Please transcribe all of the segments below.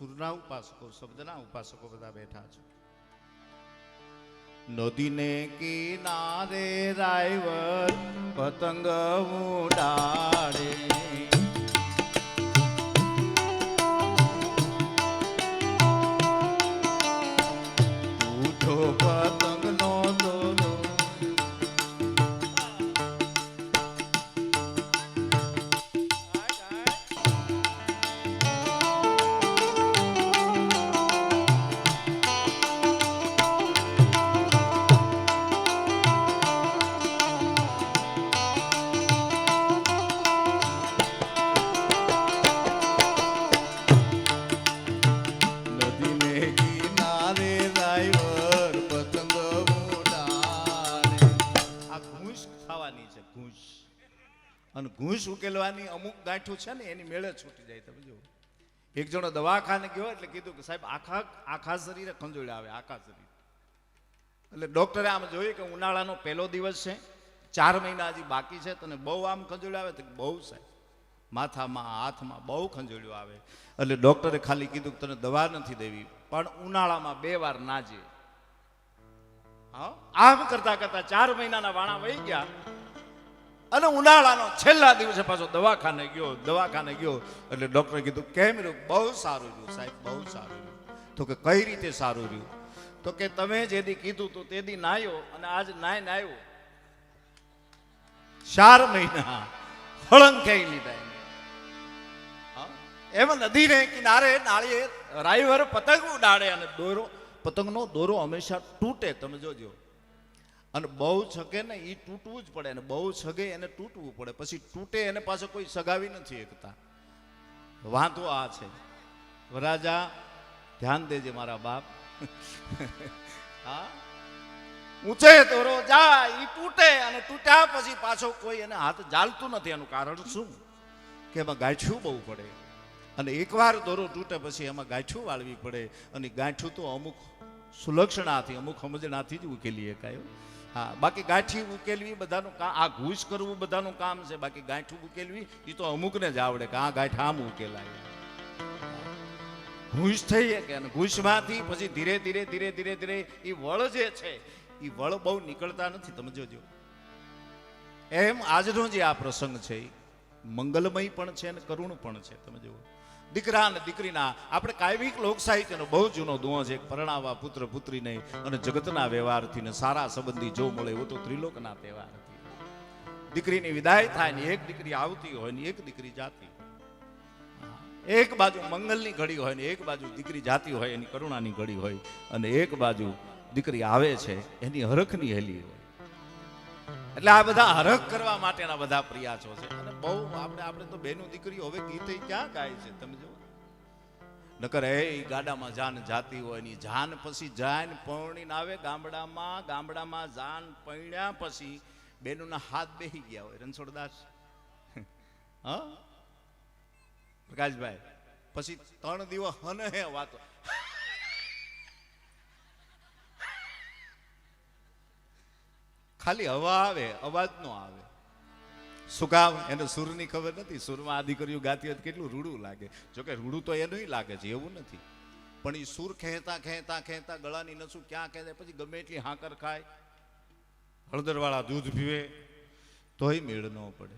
સુરના ઉપાસકો શબ્દના ઉપાસકો બધા બેઠા છે. નદીને કિનારે રાયવર પતંગ ઉડાડે. ઘૂંસ અમુક ગાંઠું છે ને, એની મેળે છૂટી જાય તમે જુઓ. એક જણો દવાખાને ગયો એટલે કીધું કે સાહેબ, આખા આખા શરીરે ખંજોળે આવે, આખા શરીર. એટલે ડોક્ટરે આમ જોયું કે ઉનાળાનો પહેલો દિવસ છે, ચાર મહિના હજી બાકી છે, તને બહુ આમ ખંજોળ્યું આવે તો બહુ સાહેબ. માથામાં, હાથમાં બહુ ખંજોળ્યું આવે. એટલે ડોક્ટરે ખાલી કીધું કે તને દવા નથી દેવી, પણ ઉનાળામાં બે વાર નાજે. આમ કરતા કરતા ચાર મહિનાના વાણા વહી ગયા અને ઉનાળાનો છેલ્લા દિવસે પાછો દવાખાને ગયો દવાખાને ગયો. એટલે ડૉક્ટરે કીધું, કેમ રહ્યું? બહુ સારું રહ્યું સાહેબ, બહુ સારું રહ્યું. તો કે, કઈ રીતે સારું રહ્યું? તો કે, તમે જેદી કીધું તો તેથી નાયો અને આજ નાય નાયો ચાર મહિના ફળંગ કઈ લીધા? એમ નદીને કિનારે નાળીએ રાઈવર પતંગ ઉડાડે અને દોરો, પતંગનો દોરો હંમેશા તૂટે, તમે જોજો. અને બહુ છગે ને એ તૂટવું જ પડે અને બહુ છગે એને તૂટવું પડે. પછી તૂટે એને પાસે કોઈ સગાવી નથી એકતા વાંધો આ છે. વરાજા ધ્યાન દેજે મારા બાપ. હા? ઊંચે દોરો જા, ઈ તૂટે અને તૂટ્યા પછી પાછો કોઈ એને હાથ જાલતું નથી. એનું કારણ શું? કે એમાં ગાંઠ્યું બહુ પડે. અને એકવાર દોરો તૂટે પછી એમાં ગાંઠ્યું વાળવી પડે. અને ગાંઠ્યું તો અમુક સુલક્ષણાથી, અમુક સમજણાથી જ ઉકેલી શકાય. હા, બાકી ગાંઠી ઉકેલવી, બધાનું કામ આ ઘૂસ કરવું, બધાનું કામ છે. બાકી ગાંઠું ઉકેલવી એ તો અમુકને જ આવડે કે આ ગાંઠ આમ ઉકેલાય. ઘૂસ થઈ કે ઘૂસમાંથી પછી ધીરે ધીરે ધીરે ધીરે ધીરે એ વળ જે છે એ વળ બહુ નીકળતા નથી. તમે જોજો. એમ આજનો જે આ પ્રસંગ છે મંગલમય પણ છે અને કરુણ પણ છે. તમે જુઓ. દીકરા અને દીકરીના. આપણે કાયમિક લોક સાહિત્યનો બહુ જૂનો દુઓ છે. પરણાવા પુત્ર પુત્રીને અને જગતના વ્યવહારથી ને સારા સંબંધી જો મળે એવો તો ત્રિલોકના તહેવાર દીકરીની વિદાય થાય ને એક દીકરી આવતી હોય ને એક દીકરી જાતી એક બાજુ મંગલની ઘડી હોય ને એક બાજુ દીકરી જાતી હોય, એની કરુણાની ઘડી હોય, અને એક બાજુ દીકરી આવે છે, એની હરખની હેલી હોય. એટલે આ બધા હરખ કરવા માટેના બધા પ્રયાસો છે. અને બહુ આપણે આપણે તો બેનું દીકરીઓ હવે ગીતે ક્યાં ગાય છે, તમે જો નકર એ ગાડામાં જાન જાતી હોયની જાન પછી જાન પૌણીને આવે ગામડામાં ગામડામાં જાન પૈણ્યા પછી બેનુના હાથ બેહી ગયા હોય, રણછોડદાસ. હા? પ્રકાશભાઈ, પછી ત્રણ દિવસ હને હે વાતો. ખાલી હવા આવે, અવાજ નો આવે. શું કામ એને સુરની ખબર નથી. સુરમાં આ દીકરીઓ ગાતી હોય કેટલું રૂડું લાગે. જોકે રૂડું તો એનું લાગે છે, એવું નથી. પણ એ સુર ખેંચતા ખેંચતા ખેંચતા ગળાની નસું ક્યાં ખેંચે પછી ગમે એટલી હાકર ખાય. હળદરવાળા દૂધ પીવે, તોય મેળ ન પડે.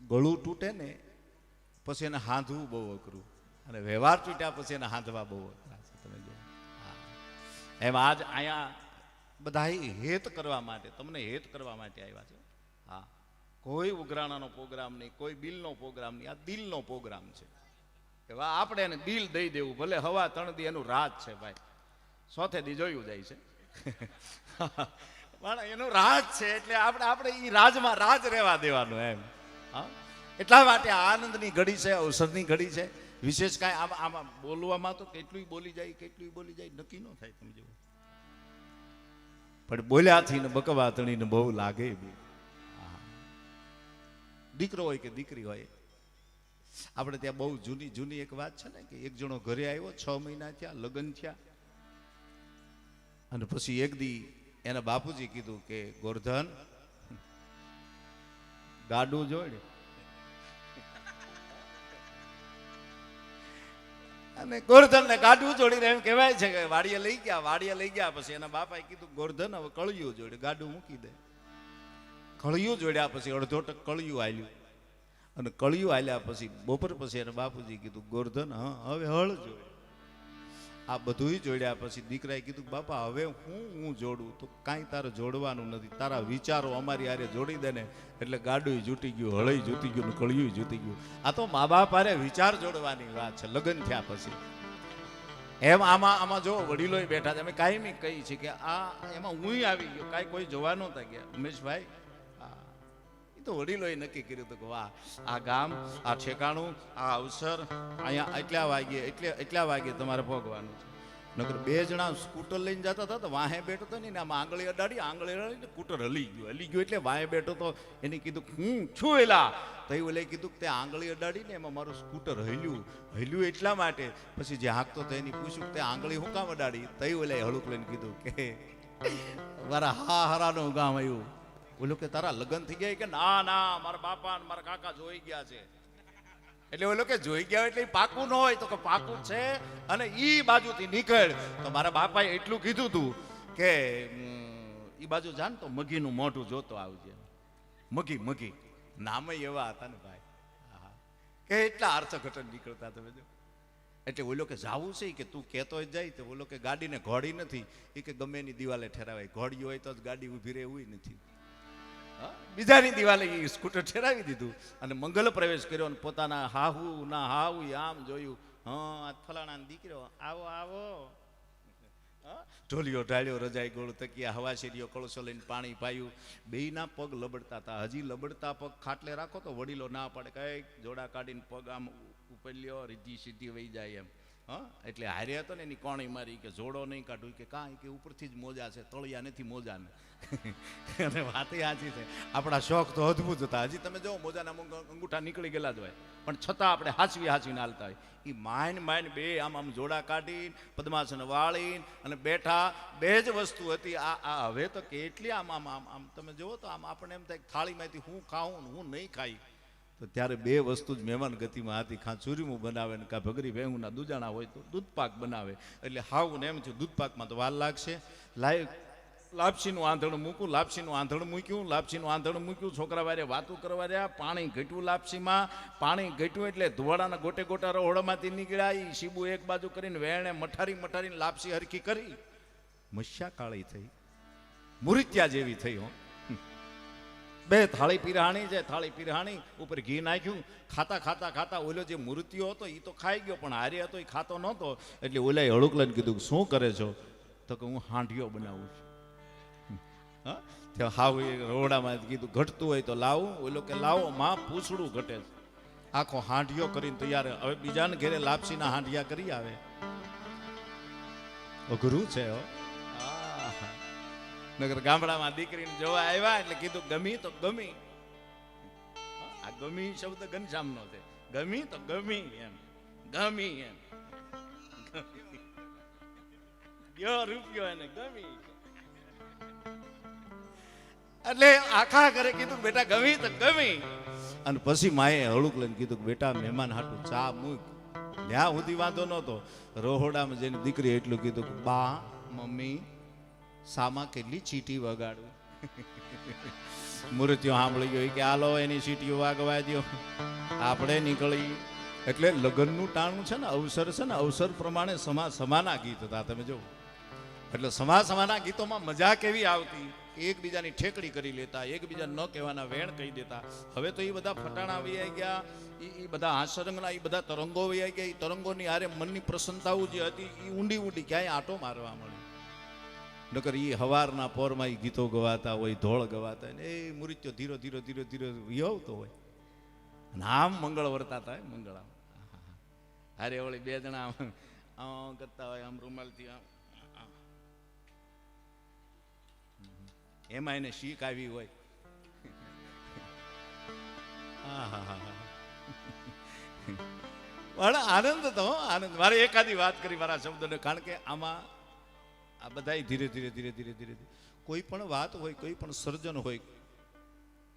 ગળું તૂટે ને, પછી એને હાંધવું બહુ અઘરું. અને વ્યવહાર તૂટ્યા પછી એને હાંધવા બહુ અઘરા છે, તમે જો એમ આજ અહીંયા બધા હેત કરવા માટે, તમને હેત કરવા માટે આવ્યા છે? હા. કોઈ ઉઘરાણાનો પ્રોગ્રામ નહીં, કોઈ બિલનો પ્રોગ્રામ નહીં, આ દિલનો પ્રોગ્રામ છે. એવા આપણે એને દિલ દઈ દેવું, ભલે હવા ત્રણ દી એનું રાજ છે ભાઈ. સોથે દી જોયું જાય છે. પણ એનું રાજ છે એટલે આપણે આપણે એ રાજમાં રાજ રહેવા દેવાનું એમ. હા? એટલા માટે આનંદની ઘડી છે, અવસરની ઘડી છે. વિશેષ કાંઈ આમાં આમાં બોલવામાં તો કેટલું બોલી જાય કેટલું બોલી જાય, નક્કી ન થાય તમે જુઓ. પણ બોલ્યાથી ને બકવા તણીને બહુ લાગે દીકરો હોય કે દીકરી હોય, આપણે ત્યાં બહુ જૂની જૂની એક વાત છે ને કે એક જણો ઘરે આવ્યો, છ મહિના થયા, લગ્ન થયા. અને પછી એક દી એના બાપુજી કીધું કે, ગોરધન, ગાડું જોડે અને ગોરધન ને ગાડું જોડીને એમ કહેવાય છે કે વાડીએ લઈ ગયા, વાડીએ લઈ ગયા, પછી એના બાપાએ કીધું, ગોરધન, હવે કળિયું જોડે. ગાડું મૂકી દે. કળિયું જોડ્યા પછી અડધો ટક કળિયું આલ્યું. અને કળિયું આલ્યા પછી બપોર પછી એના બાપુજી કીધું, ગોરધન, હા, હવે હળ જોડે. આ બધું જોડ્યા પછી દીકરાએ કીધું, બાપા, હવે હું હું જોડું? તો કાંઈ તારે જોડવાનું નથી. તારા વિચારો અમારી આરે જોડી દે ને. એટલે ગાડું જૂટી ગયું હળઈ જૂટી ગયું કળિયું જૂટી ગયું. આ તો મા બાપ આરે વિચાર જોડવાની વાત છે, લગ્ન થયા પછી. એમ આમાં આમાં જો વડીલો બેઠા છે, અમે કાયમી કહી છે કે આ, એમાં હું આવી ગયો, કાંઈ કોઈ જોવા નહોતા ગયા. ઉમેશભાઈ તો વડીલોએ નક્કી કર્યું હતું કે વાહ, આ ગામ, આ ઠેકાણું, આ અવસર, અહીંયા એટલા વાગે એટલે, એટલા વાગે તમારે ભોગવાનું છે. નકર બે જણા સ્કૂટર લઈને જતા હતા તો વાહે બેઠો હતો ને આમાં આંગળી અડાડી આંગળી અડાડી સ્કૂટર હલી ગયું. હલી ગયું એટલે વાહે બેઠો તો એને કીધું, હું છું એલા. તો એ કીધું કે તે આંગળી અડાડીને એમાં મારું સ્કૂટર હલ્યું. હલ્યું એટલા માટે. પછી જે હાંકતો તો એની પૂછ્યું તે આંગળી હું કામ અડાડી? તઈ ઓલે હળુક લઈને કીધું કે, મારા હા હરાનું ગામ આવ્યું. ઓલું કે તારા લગ્ન થઈ ગયા કે ના ના, મારા બાપા ને મારા કાકા જોઈ ગયા છે. એટલે ઓલો કે જોઈ ગયા એટલે પાકું ન હોય તો કે પાકું છે અને ઈ બાજુથી નીકળ. તો મારા બાપાએ એટલું કીધું તું કે ઈ બાજુ જાન તો મગીનું મોઢું જોતો આવજે. મગી મગી. નામે એવા હતા ને ભાઈ. કે એટલા અર્થઘટન નીકળતા તમે જો એટલે ઓલો કે જાવું છે કે તું કહેતો જ જાય તો ઓલો કે ગાડીને ઘોડી નથી. એ કે ગમે એની દિવાલે ઠેરાવાય. ઘોડી હોય તો જ ગાડી ઊભી રહે નથી? બીજાની દિવાલે એ સ્કૂટર ઠેરાવી દીધું અને મંગલ પ્રવેશ કર્યો અને પોતાના હાહુ, ના હાહુ આમ જોયું. હા, આ ફલાણા દીકરો, આવો આવો? ઢોલિયો ઢાળ્યો, રજાઈ ગોળ તકિયા હવા શેરીઓ કળશો લઈને પાણી પાયું. બેયના પગ લબડતા હતા. હજી લબડતા પગ ખાટલે રાખો તો વડીલો ના પડે. કંઈક જોડા કાઢીને પગ આમ ઉપલ્યો રીધી સીધી વહી જાય એમ. હા? એટલે હારે હતો ને એની કોણી મારી કે જોડો નહીં કાઢું. કે કાંઈ કે ઉપરથી જ મોજા છે, તળિયા નથી મોજાને. અને વાત સાચી છે. આપણા શોખ તો અદ્ભુત હતા. હજી તમે જો મોજાના અંગૂઠા નીકળી ગયેલા જ હોય. પણ છતાં આપણે હાચવી હાચવીને હાલતા હોય. એ માઇન માઇન બે આમ આમ જોડા કાઢીને, પદ્માસન વાળીને અને બેઠા. બે જ વસ્તુ હતી. આ આ હવે તો કેટલી આમ આમ આમ આમ. તમે જુઓ તો આમ આપણે એમ થાય થાળીમાંથી હું ખાઉં હું નહીં ખાઈ. તો ત્યારે બે વસ્તુ જ મહેમાન ગતિમાં હતી. કાં ચૂરીમું બનાવે ને કાં ભગરી ભેંગુના દૂજાણા હોય તો દૂધપાક બનાવે. એટલે હાવ ને એમ છે દૂધપાકમાં તો વાર લાગશે. લાય લાપસીનું આંધણ મૂકું, લાપસીનું આંધણ મૂક્યું, લાપસીનું આંધણ મૂક્યું. છોકરા વારે વાતું કરવા રહ્યા, પાણી ઘટ્યું લાપસીમાં. પાણી ઘટ્યું એટલે ધોવાડાના ગોટે ગોટા રોહડામાંથી નીકળ્યા. એ શીબુ એક બાજુ કરીને વેણે મઠારી મઠારીને લાપસી હરખી કરી. મસ્યા કાળી થઈ. મુરિત્યા જેવી થઈ હો. બે થાળી પીરહાણી છે, થાળી પીરહાણી, ઉપર ઘી નાખ્યું, ખાતા ખાતા ખાતા ઓલો જે મૂર્તિઓ હતો એ તો ખાઈ ગયો, પણ હારે હતો એ ખાતો નહોતો. એટલે ઓલાએ હળુક લઈને કીધું શું કરે છો? તો કે હું હાંડિયો બનાવું છું. હા? હાવ એ રોડામાં કીધું, ઘટતું હોય તો લાવું. ઓલો કે લાવો, માં પૂછડું ઘટે છે. આખો હાંડિયો કરીને તૈયાર હવે બીજાને ઘેરે લાપસીના હાંડિયા કરી આવે. અઘરું છે, હો. નગર ગામડામાં દીકરીને જોવા આવ્યા એટલે કીધું, ગમી તો ગમી. આ ગમી શબ્દ ઘનશ્યામનો છે. ગમી તો ગમી એમ. ગમી એમ. ગયો રૂપિયો આખા ઘરે કીધું, બેટા, ગમી તો ગમી. અને પછી માએ હળુક લઈને કીધું બેટા, મહેમાન હાટું ચા મૂક. ત્યાં સુધી વાંધો નહોતો. રોહોડામાં જઈને દીકરી એટલું કીધું બા, મમ્મી સામા કેટલી ચીટી વગાડું મૂર્તિઓ સાંભળી ગયો. કે આલો એની ચીટીઓ વાગવા દો આપણે નીકળી. એટલે લગ્નનું ટાણું છે ને, અવસર છે ને, અવસર પ્રમાણે સમા સમાના ગીત હતા. તમે જો એટલે સમા સમાના ગીતોમાં મજા કેવી આવતી? એકબીજાની ઠેકડી કરી લેતા, એકબીજા ન કહેવાના વેણ કહી દેતા. હવે તો એ બધા ફટાણા વૈયા ગયા. એ બધા હાસ્યરંગના એ બધા તરંગો વૈયા ગયા. એ તરંગોની હારે મનની પ્રસન્નતાઓ જે હતી એ ઊંડી ઊંડી ક્યાંય આટો મારવા મળી. નકર એ હવારના પોરમાં એ ગીતો ગવાતા હોય ધોળ ગવાતા હોય ને એ મૃત્યુ ધીરો ધીરો ધીરો ધીરો વિહવતો હોય. અને આમ મંગળ વર્તાતા હોય મંગળ આમ અરે ઓલી બે જણા આમ કરતા હોય, આમ રૂમાલથી આમ. એમાં એને શીખ આવી હોય. આનંદ તો આનંદ. મારે એકાદી વાત કરી મારા શબ્દોને, કારણ કે આમાં આ બધા ધીરે ધીરે ધીરે ધીરે ધીરે કોઈ પણ વાત હોય, કોઈ પણ સર્જન હોય,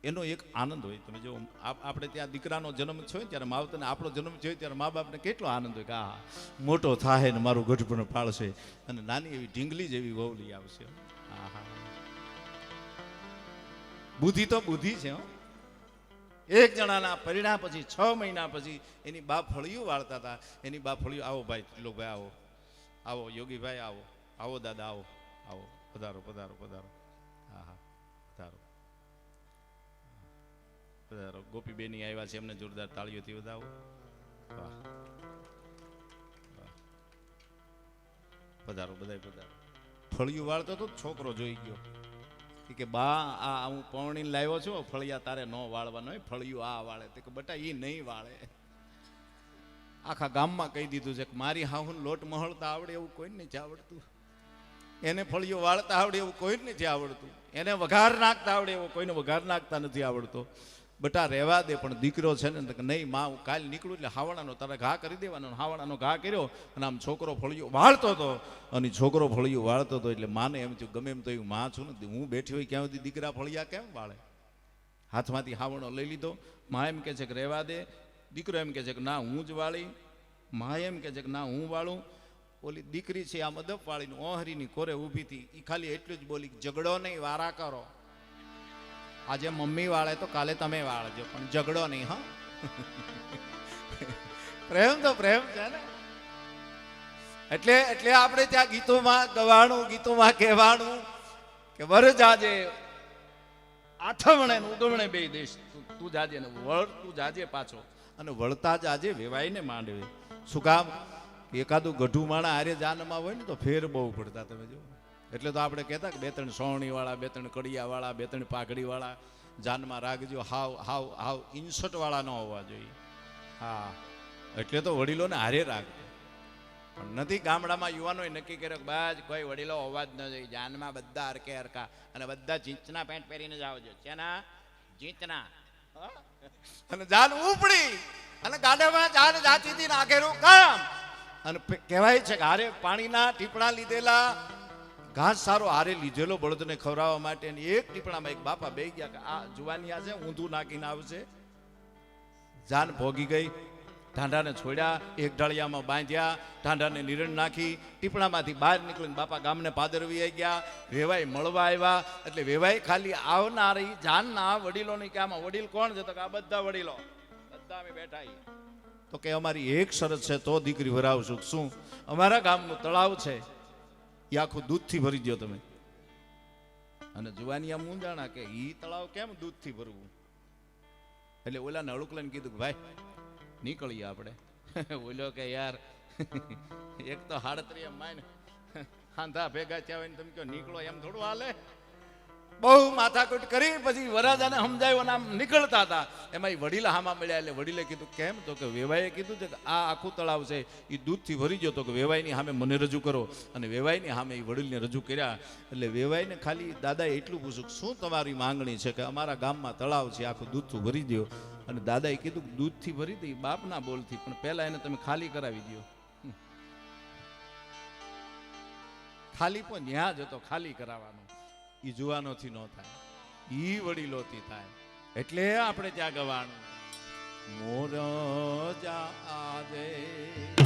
એનો એક આનંદ હોય. તમે જો, આપ- આપણે ત્યાં દીકરાનો જન્મ થયો ત્યારે માવતરને આપણો જન્મ થયો, ત્યારે મા બાપને કેટલો આનંદ હોય કે આ મોટો થાય ને મારું ગઢપણ પાળશે અને નાની એવી ઢીંગલી જેવી વહુલી આવશે. આહા. બુદ્ધિ તો બુદ્ધિ છે, હો. એક જણાના પરિણામ પછી છ મહિના પછી એની બા ફળિયું વાળતા હતા. એની બા ફળિયું આવો ભાઈ ત્રિલોકભાઈ આવો. આવો, યોગીભાઈ, આવો. આવો દાદા, આવો આવો, પધારો પધારો પધારો. હા હા, પધારો. પધારો. ગોપીબેની આવ્યા છે એમને જોરદાર તાળીઓથી વધાવો. વાહ. પધારો, બધાય પધારો. ફળિયું વાળતો તો છોકરો જોઈ ગયો. કે બા, આ હું પૌણીને લાવ્યો છું, ફળિયા તારે ન વાળવાનો હોય, ફળિયું આ વાળે. તે કે, બટા એ નહીં વાળે. આખા ગામમાં કહી દીધું છે કે, મારી હાહુન લોટ મહળતા આવડે એવું કોઈને નથી આવડતું. એને ફળિયો વાળતા આવડે એવું કોઈને નથી આવડતું. એને વઘાર નાખતા આવડે એવો કોઈને વઘાર નાખતા નથી આવડતો. બટા રહેવા દે, પણ દીકરો છે ને નહીં, માં, હું કાલ નીકળું એટલે હાવણાનો તારે ઘા કરી દેવાનો. હાવડાનો ઘા કર્યો અને આમ છોકરો ફળિયો વાળતો હતો. અને છોકરો ફળિયું વાળતો હતો એટલે માને એમ થયું, ગમે એમ તો એવું માં છું ને, હું બેઠી હોય ક્યાં સુધી દીકરા ફળિયા કેમ વાળે? હાથમાંથી હાવણો લઈ લીધો. મા એમ કહે છે કે રહેવા દે. દીકરો એમ કહે છે કે ના, હું જ વાળી. મા એમ કહે છે કે ના, હું વાળું. ઓલી દીકરી છે આ મદપ વાળીને ઓહરીની કોરે ઊભી હતી. એ ખાલી એટલું જ બોલી, ઝઘડો નહીં, વારા કરો. આજે મમ્મી વાળે તો કાલે તમે વાળજો, પણ ઝઘડો નહીં, હા? પ્રેમ તો પ્રેમ છે ને? એટલે એટલે આપણે ત્યાં ગીતોમાં ગવાણું, ગીતોમાં કહેવાનું કે વરજાજે આથમણે ને ઉગમણે બે દેશ, તું- તું જાજે ને વળ, તું જાજે પાછો. અને વળતા જાજે વેવાઈને માંડવે. શું કામ? એકાદું ગઢું માણા હારે જાનમાં હોય ને તો ફેર બહુ પડતા તમે જો એટલે તો આપણે કહેતા કે બે ત્રણ સોવણી વાળા બે ત્રણ કડિયા વાળા બે ત્રણ પાઘડી વાળા જાનમાં રાખજો. હાવ હાવ હાવ ઇન્સર્ટ વાળા ન હોવા જોઈએ. હા, એટલે તો વડીલોને હારે રાખજો. પણ નથી ગામડામાં યુવાનોએ નક્કી કર્યો કે બસ કોઈ વડીલો અવાજ ન જોઈએ. જાનમાં બધા હરકે હરકા અને બધા જીંચના પેન્ટ પહેરીને જ આવજો. ચેના? જીંચના? અને જાન ઉપડી અને ગાડામાં જાન જાતી હતી ને કામ. અને કહેવાય છે કે હારે પાણીના ટીપણા લીધેલા, ઘાસ સારો હારે લીધેલો બળદને ખવડાવવા માટે એક ટીપણામાં એક બાપા બે ગયા કે, આ જુવાની આ છે, ઊંધું નાખીને આવશે. જાન ભોગી ગઈ, ઢાંઢાને છોડ્યા, એક ઢાળિયામાં બાંધ્યા, ઢાંઢાને નિરણ નાખી, ટીપણામાંથી બહાર નીકળીને બાપા ગામને પાદરવી આવી ગયા, વેવાઈ મળવા આવ્યા, એટલે વેવાઈ ખાલી આવનારી જાનના વડીલોની કે આમાં વડીલ કોણ છે? તો કે આ બધા વડીલો. બધા અમે બેઠા તો કે અમારી એક શરત છે, તો દીકરી ભરાવશું શું? અમારા ગામનું તળાવ છે. એ આખું દૂધથી ભરી દો તમે. અને જુવાનિયા મૂંઝાણા કે ઈ તળાવ કેમ દૂધથી ભરવું? એટલે ઓલાને અળુકલાને કીધું કે, ભાઈ, નીકળીએ આપણે. ઓલો કે, યાર, એક તો હાડત્રી ને હાંધા ભેગા થયા હોય ને તમે કહો નીકળો એમ થોડું હાલે. બહુ માથાકૂટ કરી, પછી વરાજાને સમજાયો અને નીકળતા હતા. એમાં એ વડીલ હામા મળ્યા એટલે વડીલે કીધું, કેમ? તો કે વેવાઈએ કીધું છે કે આ આખું તળાવ છે એ દૂધથી ભરી ગયો તો કે વેવાઈની સામે મને રજૂ કરો. અને વેવાઈની સામે એ વડીલને રજૂ કર્યા. એટલે વેવાઈને ખાલી, દાદાએ એટલું પૂછ્યું શું તમારી માંગણી છે કે અમારા ગામમાં તળાવ છે, આખું દૂધથી ભરી દો અને દાદાએ કીધું દૂધથી ભરી દઈ બાપના બોલથી, પણ પહેલા એને તમે ખાલી કરાવી દો ખાલી પણ ન્યા જ હતો, ખાલી કરાવવાનો. એ જુવાનોથી ન થાય. એ વડીલોથી થાય. એટલે આપણે ત્યાં ગવાનું મોર જાજે ઉગમણે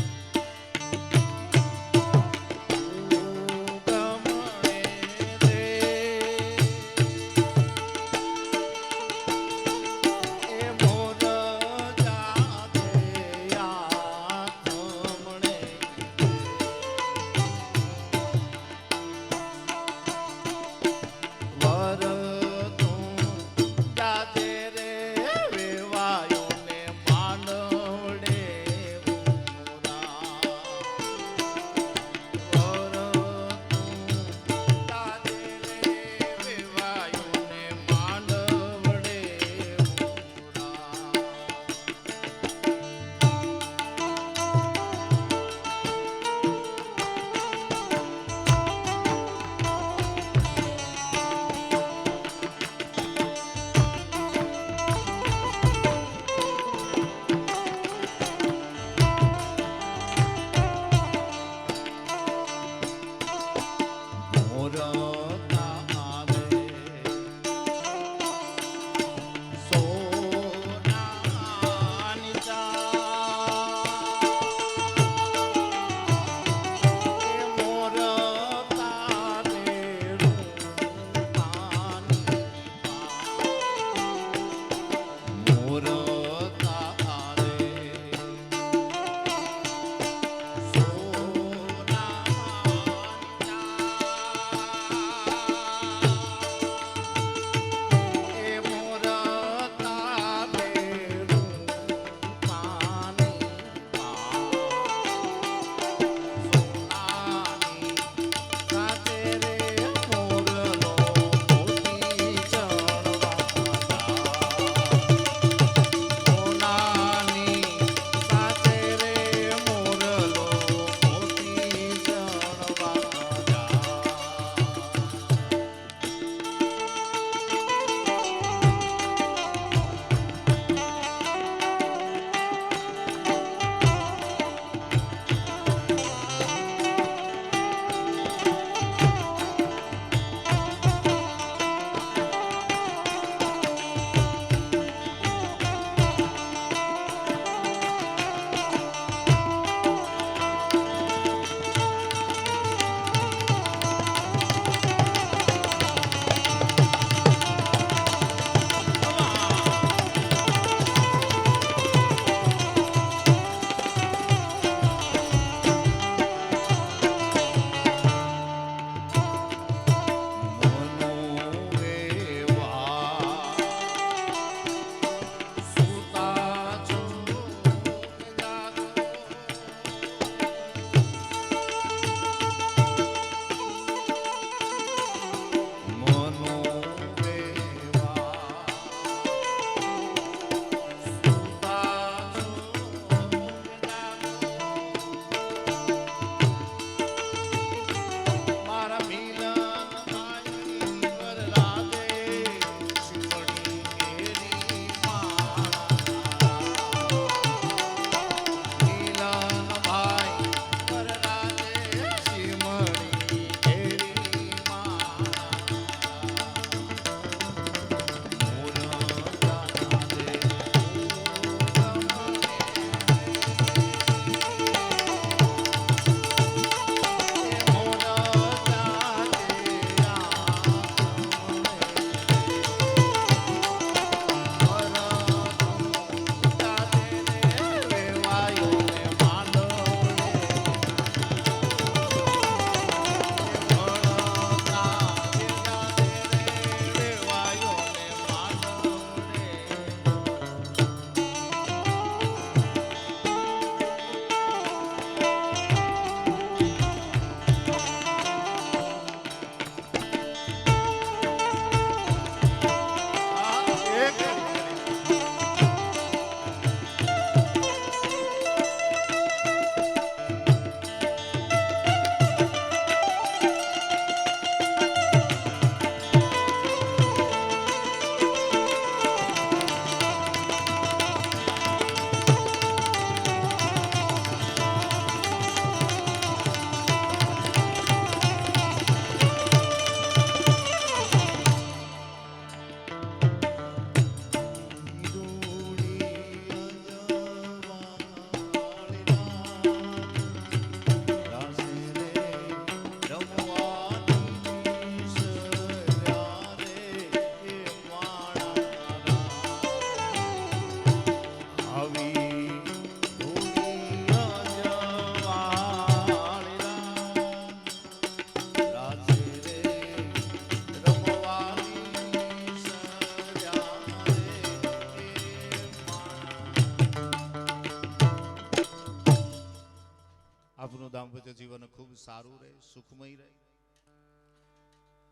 સારું રહે, સુખમય રહે,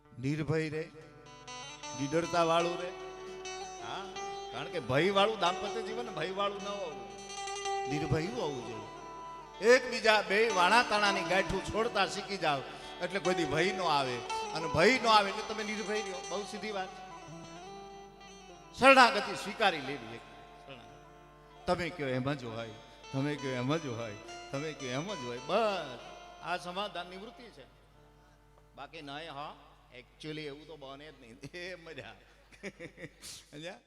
નિર્ભય રહે નિડરતા વાળું રહે. હા, કારણ કે ભય વાળું દાંપત્ય જીવન ભય વાળું ન હોવું નિર્ભય હોવું જોઈએ. એકબીજા બે વાણા તાણાની ગાંઠું છોડતા શીખી જાવ એટલે કોઈ ભય ન આવે. અને ભય ન આવે એટલે તમે નિર્ભય રહ્યો. બહુ સીધી વાત. શરણાગતિ સ્વીકારી લેવી તમે કયો એમ જ હોય. તમે કયો એમ જ હોય. તમે કયો એમ જ હોય. બસ. આ સમાધાન નિવૃત્તિ છે. બાકી નહીં, હા એકચ્યુઅલી એવું તો બને જ નહીં. એ મજા?